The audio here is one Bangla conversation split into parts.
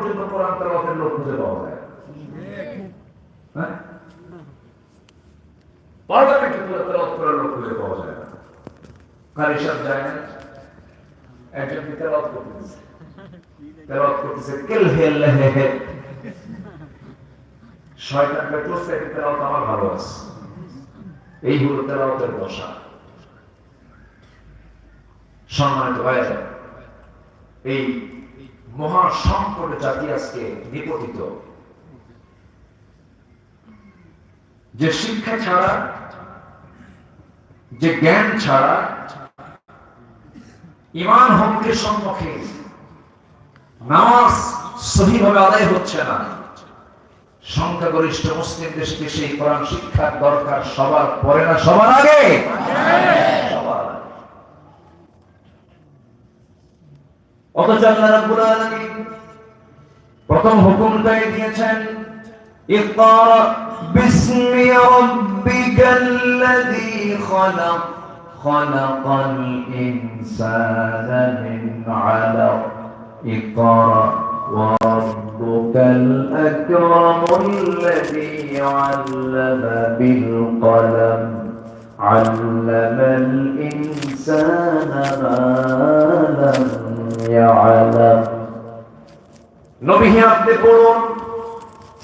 পর্যন্ত কোরআন তেলাওয়াতের লোক খুঁজে পাওয়া যায়। হ্যাঁ? তুলে তেলাওয়াত করার লোক খুঁজে পাওয়া যায় না। কারি সাহেব যায় না। তেলাওয়াত করতেছে? তেলাওয়াত করতেছে, কেল হেল হে বেতরছে এই তেলাওয়াত আমার ভালো আছে। এই হলো তেলাওয়াতের দশা সম্মানিত ভাইরা এই মহা সংকটে জাতি আজকে নিপতিত যে শিক্ষা ছাড়া, যে জ্ঞান ছাড়া, ইমান হুমকির সম্মুখে নামাজ সহিভাবে আদায় হচ্ছে না সংখ্যাগরিষ্ঠ মুসলিম দেশকে সেই কোরআন শিক্ষার দরকার সবার পরে না, সবার আগে। অথচ আল্লাহ রাব্বুল আলামিন প্রথম হুকুমটাই দিয়েছেন ইকরা বিসমি রাব্বিকাল্লাযী খালাক খালাকাল ইনসানা মিন আলাক ইকরা وربك الأكرم الذي علم بالقلم علم الإنسان ما لم আপনি পড়ুন,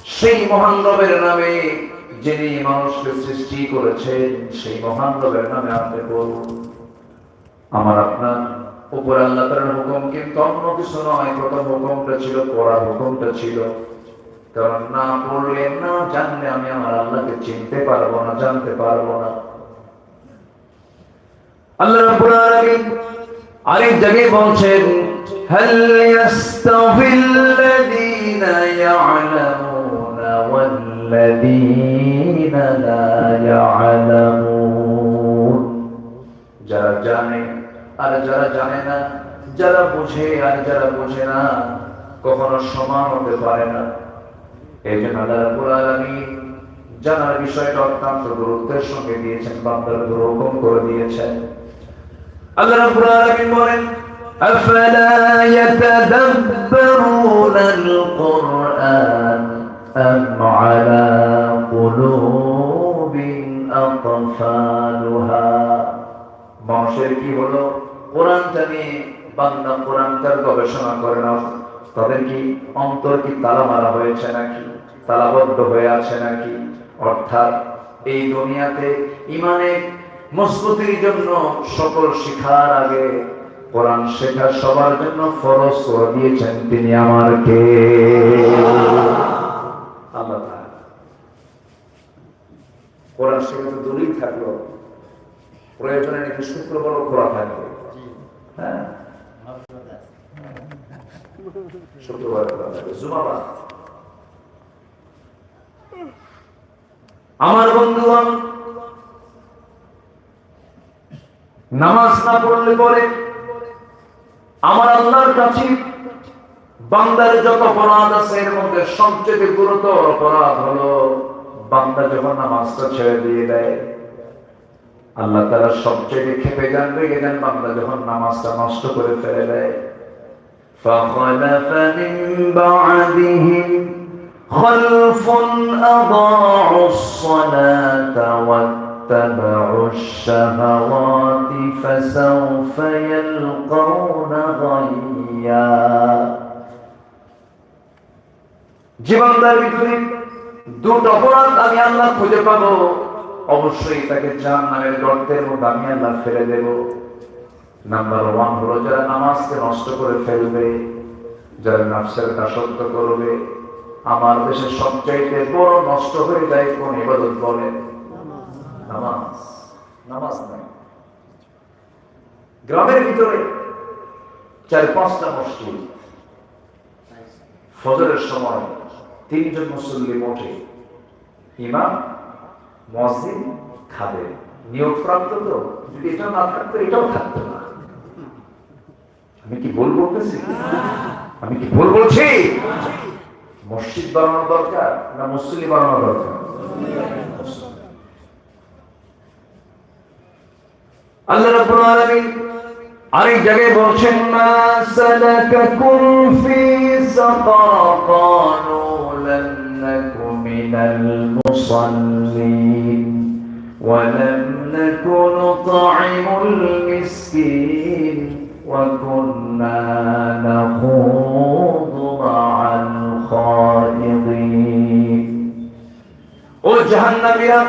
সেই মহান রবের নামে যিনি মানুষকে সৃষ্টি করেছেন, সেই মহান রবের নামে আপনি পড়ুন। আমার আপনার আল্লাহ হুকুম কিন্তু অন্য কিছু নয়, প্রথম হুকুমটা ছিল, পড়ার হুকুমটা ছিল। কারণ না পড়লে, না জানলে আমি আমার আল্লাহকে চিনতে পারব না, জানতে পারব না। আল্লাহ আরেক জায়গায় বলছেন هل يستوي الذين يعلمون والذين لا يعلمون যারা জানে আর যারা জানে না যারা বুঝে আর যারা বুঝে না কখনো সমান হতে পারে না এই জন্য আল্লাহ রাব্বুল আলামিন জানার বিষয়টা অত্যন্ত গুরুত্বের সঙ্গে দিয়েছেন বান্দার হুকুম করে দিয়েছেন আল্লাহ রাব্বুল আলামিন বলেন أفلا يتدبرون القرآن أم على قلوب أقفالها মানুষের কি হলো কোরআনটা নিয়ে বান্দা কোরআনটার গবেষণা করে না তাদের কি অন্তর কি তালা মারা হয়েছে নাকি তালাবদ্ধ হয়ে আছে নাকি অর্থাৎ এই দুনিয়াতে ইমানের মজবুতির জন্য সকল শিখার আগে কোরআন শেখা সবার জন্য ফরজ করে দিয়েছেন তিনি আমার কে আল্লাহ কোরআন শেখা দূরেই থাকল। প্রয়োজনে নাকি শুক্রবারও খোলা থাকবে। হ্যাঁ? আমার বন্ধুগণ, নামাজ না পড়লে পরে আমার আল্লাহর কাছে বান্দার যত অপরাধ আছে এর মধ্যে সবচেয়ে গুরুতর অপরাধ হলো বান্দা যখন নামাজটা ছেড়ে দিয়ে দেয় আল্লাহ তারা সবচেয়ে খেপে যান রেগে যান বান্দা যখন নামাজটা নষ্ট করে ফেলে দেয় فخلف من بعدهم خلف أضاعوا الصلاة واتبعوا الشهوات فسوف يلقون غيا জীবনদার ভিতরে দুটো অপরাধ আমি আল্লাহ খুঁজে পাবো অবশ্যই তাকে জান নামের গর্তের মধ্যে আমি আল্লাহ ফেলে দেব নাম্বার ওয়ান হলো যারা নামাজকে নষ্ট করে ফেলবে যারা নাফসের দাসত্ব করবে আমার দেশে সবচাইতে বড় নষ্ট হয়ে যায় কোন ইবাদত বলে নামাজ নামাজ নাই। গ্রামের ভিতরে চার, পাঁচটা মসজিদ। ফজরের সময় তিনজন মুসল্লি মোটে ইমাম, মসজিদ খাবে নিয়োগ প্রাপ্ত তো, যদি এটা না থাকতো, এটাও থাকতো না। আমি কি ভুল বলতেছি? আমি কি ভুল বলছি? মসজিদ বানানো দরকার না মুসল্লি বানানো দরকার? আল্লাহ রাব্বুল আলামিন আরেক জায়গায় বলছেন মা সালাকাকুম ফি সাকার ক্বালু লাম নাকু মিনাল মুসাল্লিন ولم نكن نطعم المسكين وكنا نخوض مع الخائضين ও জাহান্নামীরা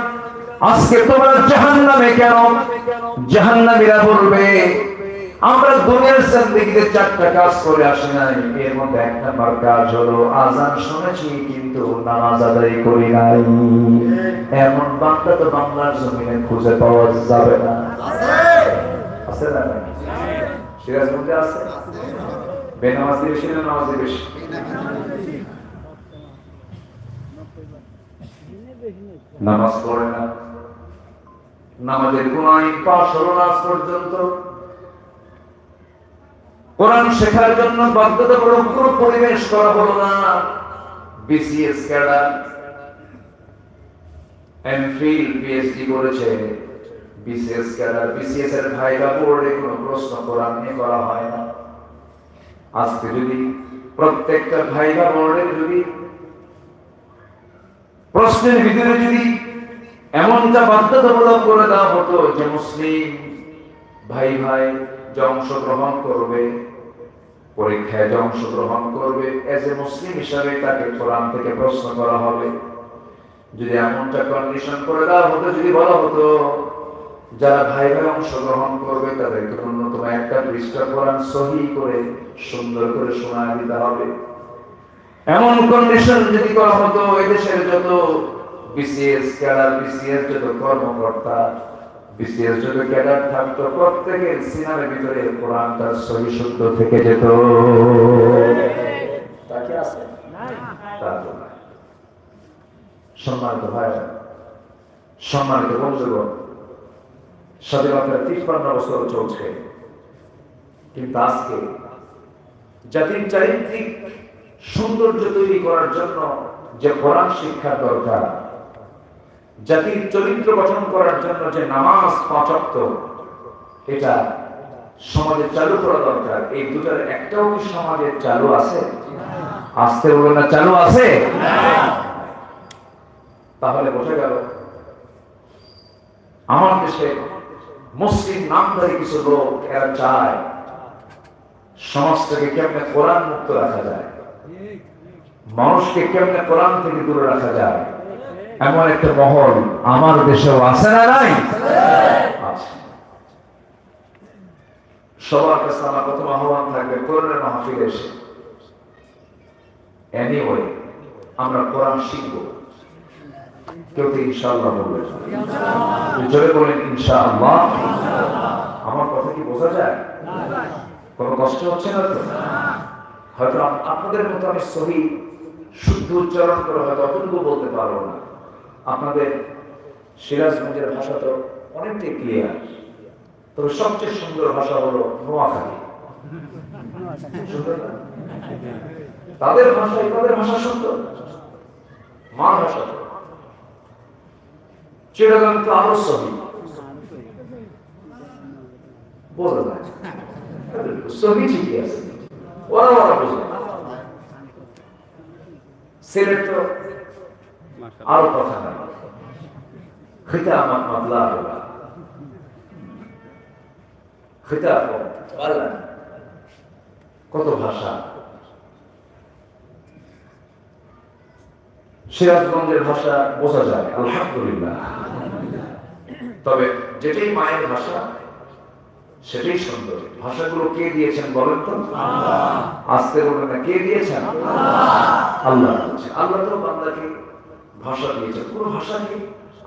আজকে তোমরা জাহান্নামে কেন জাহান্নামীরা বলবে, আমরা দুনিয়ার জিন্দেগিতে চারটা কাজ করে আসি নাই, এর মধ্যে এক নাম্বার কাজ হলো আজান শুনেছি, কিন্তু নামাজ আদায় করি নাই। এমন বান্দা তো বাংলার জমিনে খুঁজে পাওয়া যাবে না। আছে না সিরাজগঞ্জে আছে? বেনামাজি বেশি না নামাজি বেশি? নামাজ পড়ে না। নামাজের কোন আইন পাশ হলো না আজ পর্যন্ত। কোরআন শেখার জন্য বাধ্যতামূলক পরিবেশ করা হলো না। বিসিএস ক্যাডার এমফিল পিএইচডি করেছে। বিসিএস ক্যাডার বিসিএস এর ভাইবা বোর্ডে কোনো প্রশ্ন কোরআন নিয়ে করা হয় না। আজকে যদি প্রত্যেকটা ভাইবা বোর্ডে যদি প্রশ্নের ভিতরে যদি এমনটা বাধ্যতামূলক করে দেওয়া হতো যে মুসলিম ভাই ভাই যে অংশগ্রহণ করবে, পরীক্ষায় যে অংশগ্রহণ করবে এজ এ মুসলিম হিসাবে তাকে কোরআন থেকে প্রশ্ন করা হবে। যদি এমনটা কন্ডিশন করে দেওয়া হতো, যদি বলা হতো, যারা ভাই ভাই অংশগ্রহণ করবে, তাদেরকে ন্যূনতম একটা পৃষ্ঠা কোরআন সহি করে, সুন্দর করে শোনা দিতে হবে। এমন কন্ডিশন যদি করা হতো, এদেশের যত বিসিএস ক্যাডার, বিসিএস যত কর্মকর্তা, বিসিএস যত ক্যাডার থাকতো, প্রত্যেকের সিনারের ভিতরে কোরআনটা সহি শুদ্ধ থেকে যেত। তা কি আছে। সম্মানিত ভাই, সম্মানিত তিপ্পান্ন বছর চলছে। কিন্তু আজকে জাতির চারিত্রিক সৌন্দর্য তৈরি করার জন্য যে কোরআন শিক্ষা দরকার জাতির চরিত্র গঠন করার জন্য যে নামাজ পাঁচক্ত, এটা সমাজে চালু করা দরকার। এই দুটার একটাও কি সমাজে চালু আছে? আসতে বলে না, চালু আছে? তাহলে বোঝা গেল, আমার দেশে মুসলিম নামধারী কিছু লোক, এরা চায় সমাজটাকে কেমনে কোরআন মুক্ত রাখা যায়, মানুষকে কেমনে কোরআন থেকে দূরে রাখা যায়। এমন একটা মহল আমার দেশেও আছে না নাই? সবার কাছে আমার প্রথম আহ্বান থাকবে, কোরআনের এসে। এনিওয়ে আমরা কোরআন শিখব। কেউ তো বলবে জোরে বলেন, ইনশাআল্লাহ। আমার কথা কি বোঝা যায়? কোনো কষ্ট হচ্ছে না তো? হয়তো আপনাদের মতো আমি সহি, শুদ্ধ উচ্চারণ করে হয়তো অতটুকু বলতে পারব না। আপনাদের সিরাজগঞ্জের ভাষা তো অনেকটাই ক্লিয়ার তবে সবচেয়ে সুন্দর ভাষা হলো নোয়াখালী। তাদের ভাষায় তাদের ভাষা সুন্দর। মা ভাষা তো। আরও সহি সহি ঠিকই আছে। ওরা ওরা বোঝে। সিলেট তো আরও কথা নাই ختامك مطلعها ختام والله কত ভাষা সিরাজগঞ্জের ভাষা বোঝা যায় আলহামদুলিল্লাহ তবে যেটাই মায়ের ভাষা সেটাই সুন্দর ভাষাগুলো কে দিয়েছেন বলেন তো আস্তে বলেন না কে দিয়েছেন আল্লাহ দিয়েছেন। আল্লাহ তো বান্দাকে ভাষা দিয়েছেন কোন ভাষাকে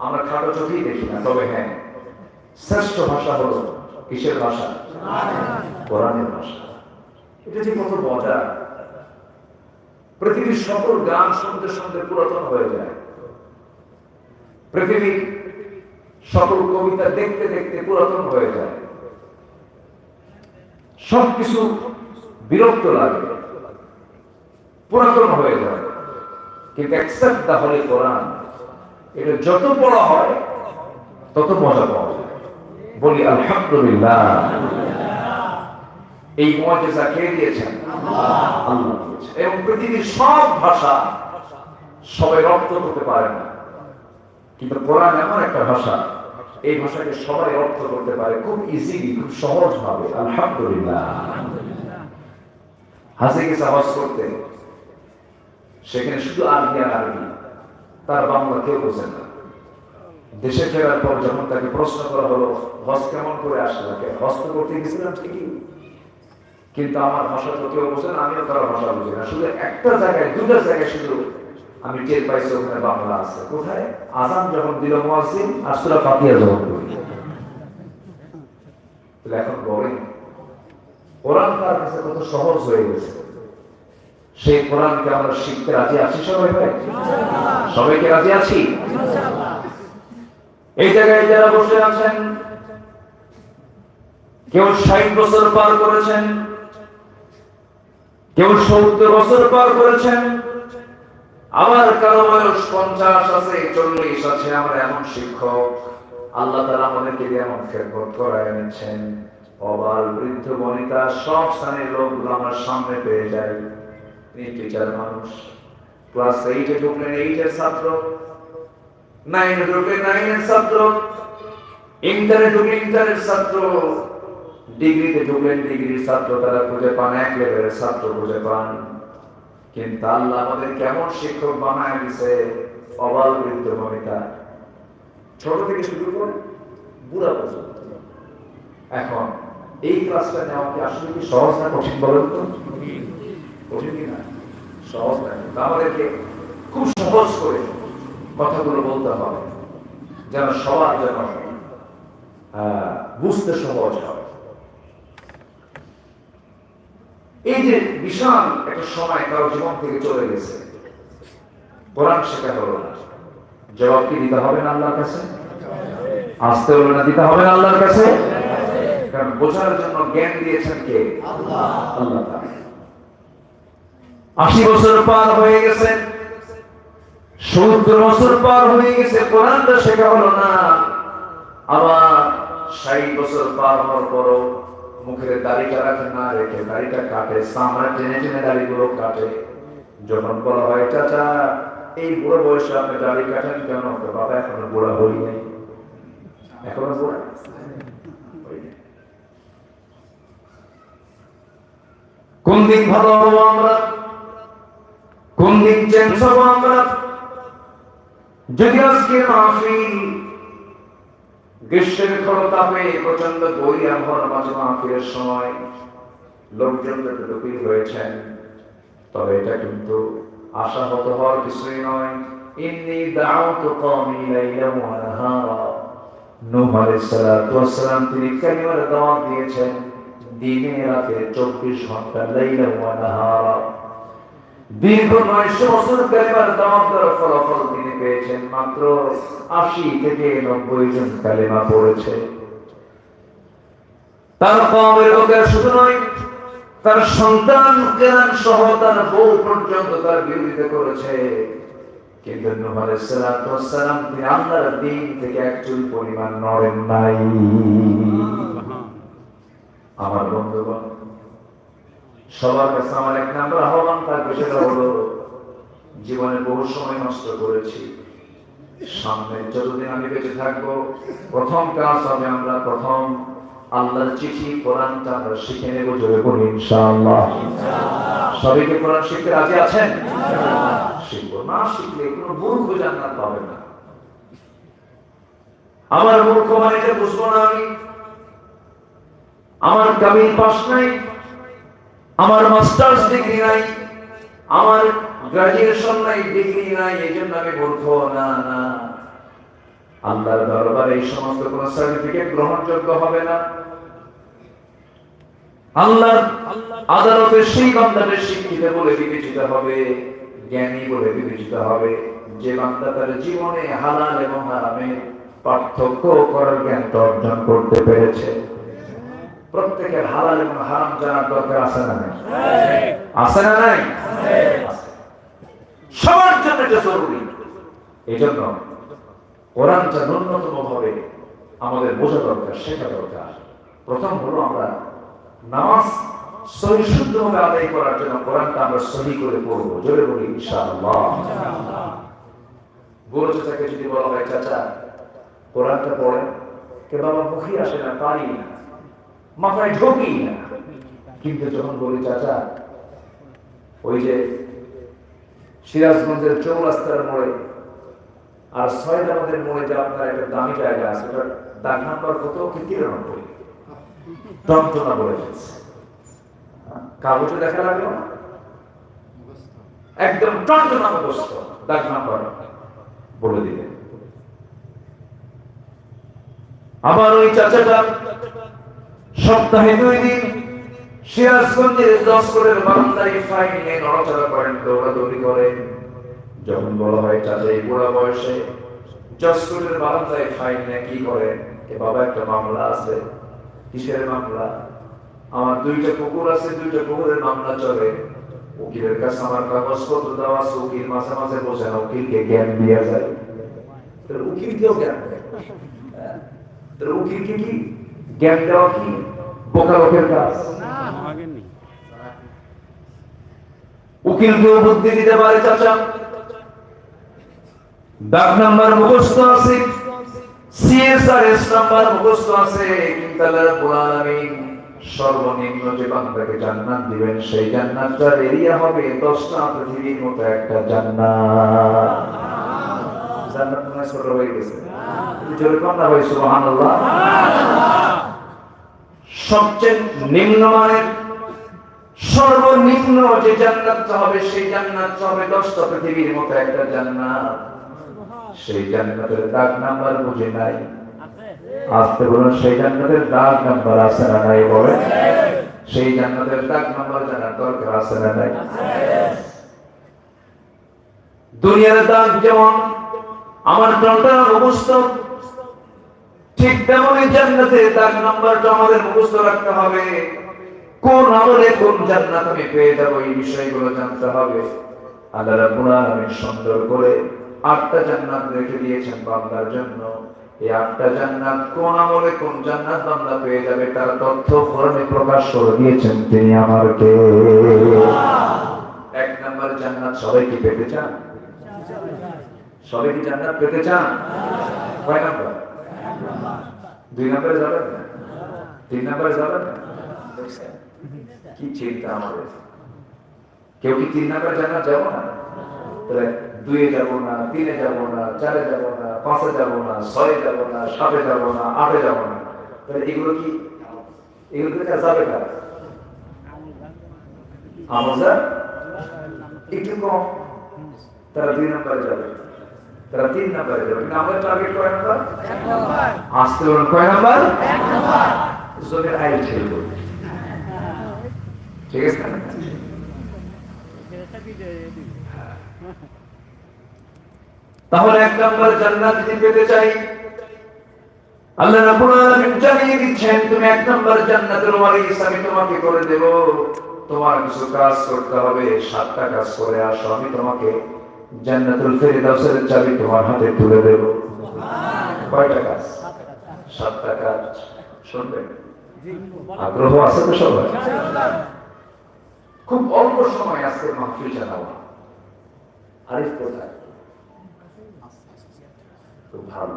আমরা খাটো চোখেই দেখি না, তবে হ্যাঁ। শ্রেষ্ঠ ভাষা হলো কিসের ভাষা? কোরআনের ভাষা। এটা যে কত মজা। পৃথিবীর সকল গান শুনতে শুনতে পুরাতন হয়ে যায়। পৃথিবীর সকল কবিতা দেখতে দেখতে পুরাতন হয়ে যায়। সবকিছু বিরক্ত লাগে। পুরাতন হয়ে যায়। কিন্তু অ্যাকসেপ্ট তাহলে কোরআন এটা যত পড়া হয়, তত মজা পাওয়া যায়। বলি, আলহামদুলিল্লাহ। এই মজেজা কে দিয়েছেন? এবং পৃথিবীর সব ভাষা সবাই রপ্ত করতে পারে না। কিন্তু কোরআন এমন একটা ভাষা, এই ভাষাকে সবাই রপ্ত করতে পারে খুব ইজিলি খুব সহজ ভাবে আলহামদুলিল্লাহ। হাসি গেছে আওয়াজ করতে সেখানে শুধু আরবি আর আরবি। তার বাংলা কেউ বোঝে না। দেশে ফেরার পর যখন তাকে প্রশ্ন করা হলো, হজ কেমন করে আসলে? হজ করতে গেছিলাম ঠিকই। কিন্তু আমার ভাষা তো কেউ বোঝে না, আমিও কারও ভাষা বুঝি না। শুধু একটা জায়গায় দুটো জায়গায় শুধু আমি টের পাইছি, ওখানে বাংলা আছে। কোথায়? আজান যখন দিল মুয়াজ্জিন আর ফাতিহা যখন এখন বলেন, কোরআন তার কাছে কত সহজ হয়ে গেছে। সেই কোরআনকে আমরা শিখতে রাজি আছি? সবাই ভাই? সবাইকে রাজি আছি? এই জায়গায় যারা বসে আছেন, কেউ ষাট বছর পার করেছেন, কেউ সত্তর বছর পার করেছেন আবার কারও বয়স পঞ্চাশ আছে, চল্লিশ আছে, আমরা এমন শিক্ষক। আল্লাহ তারা আমাদেরকে এমন খেদমত করায় নিচ্ছেন অবাল, বৃদ্ধ, বনিতা, সব স্থানের লোকগুলো আমার সামনে পেয়ে যায়। টিচার মানুষ ক্লাস এইটে ঢুকলেন এইটের ছাত্র নাইনে ঢুকলে নাইনের ছাত্র ইন্টারে ঢুকলে ইন্টারের ছাত্র ডিগ্রিতে ঢুকলেন ডিগ্রির ছাত্র, তারা খুঁজে পান, এক লেভেলের ছাত্র খুঁজে পান। কিন্তু আল্লাহ আমাদের কেমন শিক্ষক বানায় দিছে, অবাল বৃদ্ধ ভূমিকা ছোট থেকে শুরু করে বুড়া পর্যন্ত। এখন, এই ক্লাসটা নেওয়া কি আসলে কি সহজ না কঠিন বলেন তো? কঠিন খুব সহজ করে কথাগুলো বলতে হবে যেন সবার যেন বুঝতে সহজ হয় এই যে বিশাল একটা সময় কারও জীবন থেকে চলে গেছে কোরআন শেখা হলো না জবাব কি দিতে হবে না আল্লাহর কাছে আসতে হলো না দিতে হবে না আল্লাহর কাছে কারণ বোঝার জন্য জ্ঞান দিয়েছেন কে আল্লাহ তাআলা। আশি বছর পার হয়ে গেছে। সত্তর বছর পার হয়ে গেছে কোরআনটা শেখা হলো না। আবার ষাট বছর পার হওয়ার পরও মুখের দাড়িটা রাখে, না রেখে দাড়িটা কাটে সামরা টেনে টেনে দাড়িগুলো কাটে। যখন বলা হয়, চাচা, এই বুড়ো বয়সে আপনি দাড়ি কাটেন কেন? তো বাবা এখনও বুড়া হই নাই। এখনও বুড়া? কোন দিন ভালো হব আমরা? কোন দিন চেঞ্জ আমরা? যদি আজকে মাহফিল, গ্রীষ্মের খড় তাপে প্রচণ্ড বই আবহাওয়ার মাঝে মাহফিলের সময় লোকজন যতটুকু ভিড় হয়েছেন, তবে এটা কিন্তু আশাহত হওয়ার কিছুই নয়। ইন্নি দাউতু কওমি লাইলাম ওয়া নাহারা নূহ সালাম তিনি কালিমার দাওয়াত দিয়েছেন, দিনে রাতে 24 ঘণ্টা লাইলাম ওয়া দীর্ঘ নয়শো বছর ফলাফল তিনি পেয়েছেন, মাত্র আশি থেকে নব্বই জন কালেমা পড়েছে। তার কমের লোকের শুধু নয়, তার সন্তান কেরান সহ তার বউ পর্যন্ত তার বিরোধিতা করেছে। কিন্তু তিনি আল্লাহর দিন থেকে পরিমাণ নড়েন নাই। আমার বন্ধুগণ সবার কাছে আমার এক নাম্বার আহ্বান থাকবে, সেটা হলো, জীবনে বহু সময় নষ্ট করেছি। সামনে যতদিন আমি বেঁচে থাকব, প্রথম কাজ হবে আমরা প্রথম আল্লাহর চিঠি, কোরআনটা আমরা শিখে নেব জোরে করি ইনশাআল্লাহ। কোরআন শিখতে রাজি আছেন? শিখব। না শিখলে কোনো মূর্খ জান্নাত পাবে না। আমার মূর্খ মানে বুঝব না আমি। আমার কামিল পাস নাই। আমার মাস্টার্স ডিগ্রি নাই, আমার গ্রাজুয়েশন নাই ডিগ্রি নাই, এই জন্য আমি মূর্খ, না না। আল্লাহর দরবারে এই সমস্ত কোন সার্টিফিকেট গ্রহণযোগ্য হবে না। আল্লাহ আদালতে সেই বান্দাকে শিক্ষিত বলে বিবেচিত হবে, জ্ঞানী বলে বিবেচিত হবে। যে বান্দা তার জীবনে হালাল এবং হারামের পার্থক্য করার জ্ঞানটা অর্জন করতে পেরেছে। প্রত্যেকের হালাল এবং হারাম জানার দরকার আছে না নাই? আছে। না নাই। সবার জন্য এটা জরুরি। এই জন্য কোরআনটা ন্যূনতম ভাবে আমাদের বোঝা দরকার শেখা দরকার। প্রথম হলো আমরা নামাজ সহি শুদ্ধভাবে আদায় করার জন্য কোরআনটা আমরা সহি করে পড়ব। জোরে বলি ইনশাআল্লাহ। বড় চাচাকে যদি বলা হয় চাচা কোরআনটা পড়েন? কে বাবা মুখে আসে না পারি না। মাথায় ঢোকি কিন্তু যখন বলি, চাচা, ওই যে সিরাজগঞ্জের চৌরাস্তার মোড়ে আর ছয়দাবাদের মোড়ে যে আপনার একটা দামি জায়গা আছে, ওটার দাগ নাম্বার কত? কি তিরানব্বই। টনটনা বলে ফেলছে। কাগজে দেখা লাগল না। একদম টনটনা মুখস্থ দাগ নাম্বার বলে দিলেন। আবার ওই চাচাটা সপ্তাহে দুই দিন সিরাজগঞ্জের নিয়ে নড়াচড়া করেন, দৌড়াদৌড়ি করেন। যখন হয় বুড়া বয়সে বারান্দায় কি করেন এ বাবা, একটা মামলা আছে। কিসের মামলা? আমার দুইটা আছে, দুইটা মামলা চলে। উকিলের কাছে আমার কাগজপত্র দেওয়া আছে, উকিল মাঝে মাঝে বোঝে না, উকিলকে জ্ঞান যায়। জ্ঞান দেয়। হ্যাঁ? উকিলকে কি? জ্ঞান দেওয়া কি? বোকা লোকের কাজ। উকিলকেও বুদ্ধি দিতে পারে চাচা। ডাক নাম্বার মুখস্থ আছে। সিএসআরএস নাম্বার মুখস্থ আছে। কিন্তু আল্লাহ সর্বনিম্ন যে বান্দাকে জান্নাত দিবেন, সেই জান্নাতটার এরিয়া হবে 10টা পৃথিবীর মতো একটা জান্নাত। জান্নাত মনে ছোট হয়ে গেছে। জোরে কম না ভাই, সুবহানাল্লাহ। সবচেয়ে নিম্নমানের, সর্বনিম্ন যে জান্নাতটা হবে, সেই জান্নাতটা হবে দশটা পৃথিবীর মতো একটা জান্নাত। সেই জান্নাতের দাগ নাম্বার বুঝে নাই। আসতে বলুন, সেই জান্নাতের দাগ নাম্বার আছে না নাই বলে সেই জান্নাতের দাগ নাম্বার জানার দরকার আছে না নাই? দুনিয়ার দাগ যেমন, আমার প্রাণটা মুখস্থ ঠিক তেমনই জান্নাতের দাগ নাম্বারটা আমাদের মুখস্থ রাখতে হবে। কোন আমলে কোন জান্নাত আমি পেয়ে যাব এই বিষয়গুলো জানতে হবে। আল্লাহ রাব্বুল আলামিন সুন্দর করে আটটা জান্নাত রেখে দিয়েছেন বান্দার জন্য। এই আটটা জান্নাত কোন আমলে কোন জান্নাত বান্দা পেয়ে যাবে তার তথ্য কোরআনে প্রকাশ করে দিয়েছেন তিনি আমাকে এক নাম্বার জান্নাত সবাই কি পেতে চান? সবাই কি জান্নাত পেতে চান? কয় নাম্বার? দুই নম্বরে যাবেন না তিন নম্বরে যাবেন না কি চিন্তা আমাদের? কেউ কি তিন নম্বরে যাব? না। তাহলে দুয়ে যাব না, তিনে যাব না, চারে যাব না, পাঁচে যাব না, ছয়ে যাব না, সাতে যাব না, আটে যাব না। তাহলে এগুলো কি? এগুলো থেকে যাবে কারা আমরা একটু কম। তারা দুই নম্বরে যাবে। তারা তিন নম্বরে যাবে আমাদের টার্গেট কয় নাম্বার? আসতে বলুন কয় নাম্বার? জনের ঠিক আছে? তাহলে এক নম্বর জান্নাত যদি পেতে চাই আল্লাহ রাব্বুল আলামিন জানিয়ে দিচ্ছেন তুমি এক নম্বর জান্নাতের ওয়ারিস আমি তোমাকে করে দেব। তোমার কিছু কাজ করতে হবে সাতটা কাজ করে আসো আমি তোমাকে জান্নাতুল ফেরদাউসের চাবি তোমার হাতে তুলে দেব। কয়টা কাজ? সাতটা কাজ। শুনবেন। আগ্রহ আছে তো সবাই খুব অল্প সময় আজকে মাহফিল জানাব আরিফ কোথায়? খুব ভালো।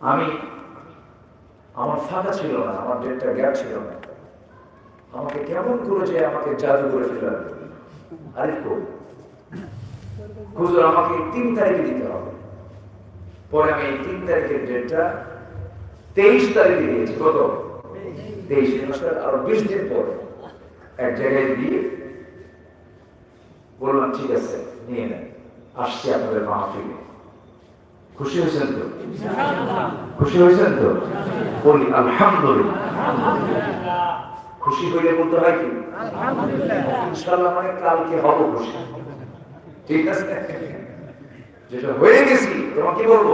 আমি, আমার ফাঁকা ছিল না, আমার ডেটটা গ্যাপ ছিল না। আমাকে কেমন করে যে আমাকে জাদু করে ফেলার আরিফ কো হুজুর আমাকে তিন তারিখে দিতে হবে। পরে আমি এই তিন তারিখের ডেটটা তেইশ তারিখে দিয়েছি। কত? তেইশ। আরও বিশ দিন এক জায়গায় দিয়ে বললাম, ঠিক আছে, নিয়ে নেন। আসছি আপনাদের মাহফিলে। খুশি হয়েছেন তো? খুশি হয়েছেন তো? বলি, আলহামদুলিল্লাহ। খুশি হইলে বলতে হয় কি? ইনশাআল্লাহ মানে কালকে হব খুশি। ঠিক আছে? যেটা হয়ে গেছি তোমাকে বলব?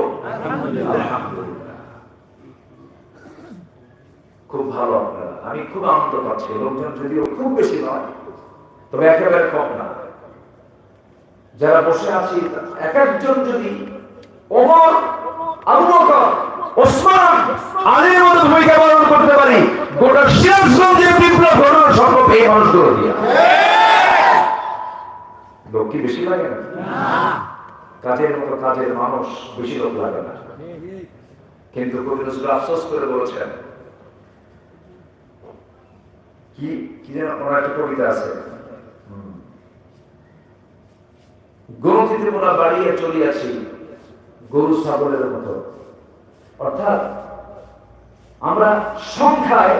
খুব ভালো আপনারা। আমি খুব আনন্দ পাচ্ছি লোকজন যদিও খুব বেশি নয়, তবে একেবারে কম না। যারা বসে আছি, এক একজন যদি ওমর ভূমিকা পালন করতে পারি, গোটা সিরাজগঞ্জের বিপ্লব ঘটনা সম্ভব এই মানুষগুলো দিয়ে। লোক কি বেশি লাগে না কাজের মতো কাজের মানুষ বেশি লোক লাগে না কিন্তু কবি নজরুল আফসোস করে বলেছেন, কি কি যেন ওনার একটা কবিতা আছে। গরুটিতে মোরা বাড়িয়ে চলিয়াছি গরু ছাগলের মতো অর্থাৎ আমরা সংখ্যায়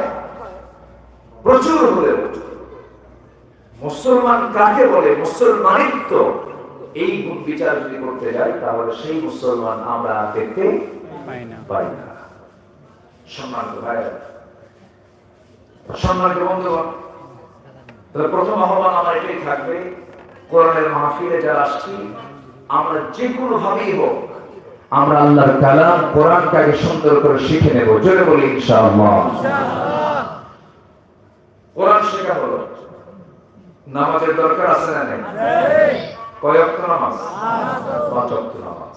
প্রচুর হলেও মুসলমান কাকে বলে? মুসলমানিত্ব। এই গুণ বিচার যদি করতে যাই তাহলে সেই মুসলমান আমরা দেখতে পাই না। পাই না। সম্মানিত ভাই সম্মানিত বন্ধুগণ তবে প্রথম আহ্বান আমার এটাই থাকবে কোরআনের মাহফিলে যারা আসছি আমরা যে কোনো ভাবেই হোক আমরা আল্লাহর কালাম কোরআনকে আগে সুন্দর করে শিখে নেব। জোরে বলি ইনশাআল্লাহ কোরআন শেখা হলো নামাজের দরকার আছে না নেই? নামাজ। পাঁচ অক্ত নামাজ।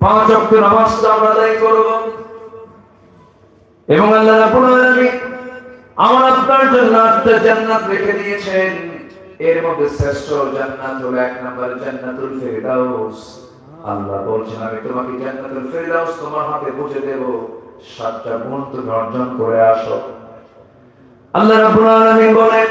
পাঁচ অক্ত নামাজটা আমরা আদায় করব। এবং আল্লাহ রাব্বুল আলামিন আমার আপনার জন্য আটটা জান্নাত রেখে দিয়েছেন। এর মধ্যে শ্রেষ্ঠ জান্নাত হলো এক নম্বর জান্নাতুল ফেরদাউস। আল্লাহ বলছেন আমি তোমাকে জান্নাতুল ফেরদাউস তোমার হাতে বুঝে দেব। সাতটা গুণ তুমি অর্জন করে আসো। আল্লাহ রাব্বুল আলামিন বলেন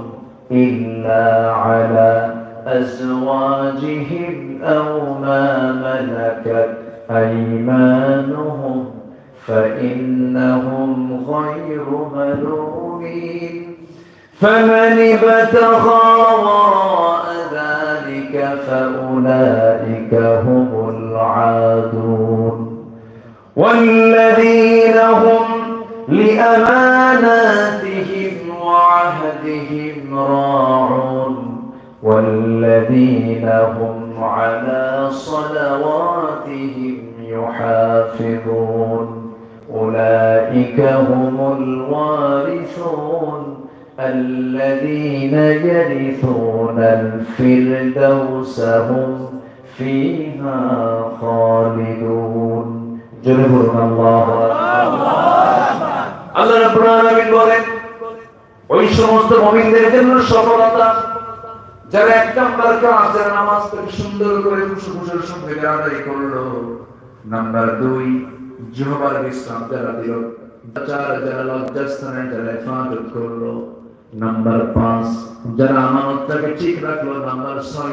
إلا على أزواجهم أو ما ملكت أيمانهم فإنهم غير ملومين فمن ابتغى وراء ذلك فأولئك هم العادون والذين هم لأماناتهم عهدهم راعون والذين هم على صلواتهم يحافظون. أولئك هم الوارثون الذين يرثون الفردوس هم فيها خالدون. جلبنا الله. الله أكبر. الله أكبر ওই সমস্ত মমিনদের জন্য সফলতা। যারা এক নাম্বার কাজ, যারা থেকে সুন্দর করে খুশি খুশি সঙ্গে আদায় করল। নাম্বার দুই, জহবার বিশ্রাম যারা দিল চার যারা লজ্জাস্থানে যারা করল। নাম্বার পাঁচ, যারা আমানতটাকে ঠিক রাখল, নাম্বার ছয়